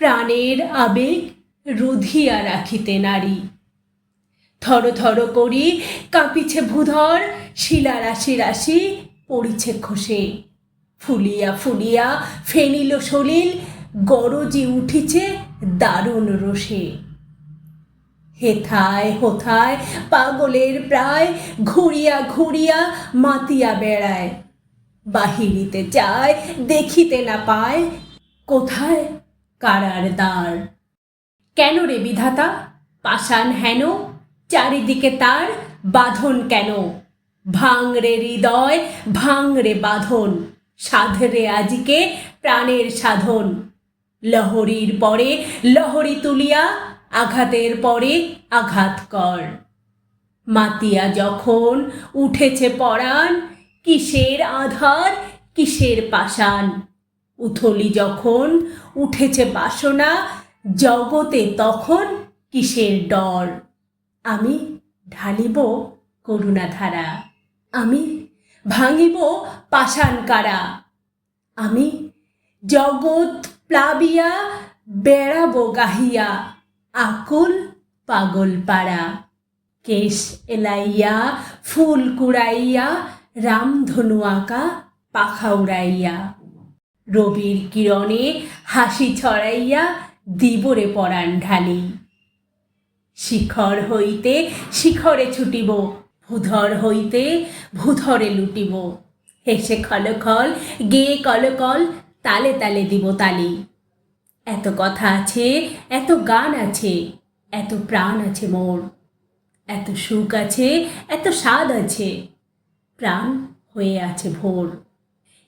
প্রাণের আবেগ রুধিয়া রাখিতে নারী। থর থর করি কাঁপিছে ভূধর, শিলা রাশি রাশি পড়িছে খসে। ফুলিয়া ফুলিয়া ফেনিল সলিল, গরজি উঠিছে দারুণ রোষে। হেথায় হোথায় পাগলের প্রায় ঘুরিয়া ঘুরিয়া মাতিয়া বেড়ায়। বাহিরিতে চায় দেখিতে না পায়, কোথায় কারার দ্বার। কেন রে বিধাতা? পাষাণ হেন? চারিদিকে তার বাঁধন কেন? ভাঙ রে হৃদয়, ভাঙ রে বাঁধন। সাধরে আজিকে প্রাণের সাধন। লহরীর পরে লহরী তুলিয়া, আঘাতের পরে আঘাত কর। মাতিয়া যখন উঠেছে পরাণ, কিসের আধার, কিসের পাষাণ? উথলি যখন উঠেছে বাসনা, জগতে তখন কিসের ডর? আমি ঢালিব করুণাধারা, আমি ভাঙিব পাষাণ কারা, আমি জগৎ প্লাবিয়া বেড়াবো গাহিয়া, আকুল পাগল পাড়া। কেশ এলাইয়া, ফুল কুড়াইয়া, রামধনু আঁকা, পাখা উড়াইয়া। রবির কিরণে হাসি ছড়াইয়া দিবরে পরাণ ঢালি। শিখর হইতে শিখরে ছুটিব, ভূধর হইতে ভূধরে লুটিব। হেসে খলখল গেয়ে কলকল তালে তালে দিব তালি। এত কথা আছে, এত গান আছে, এত প্রাণ আছে মোর। এত সুখ আছে, এত স্বাদ আছে, প্রাণ হয়ে আছে ভোর।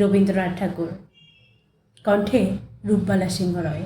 রবীন্দ্রনাথ ঠাকুর। কণ্ঠে রূপবালা সিংহ রয়।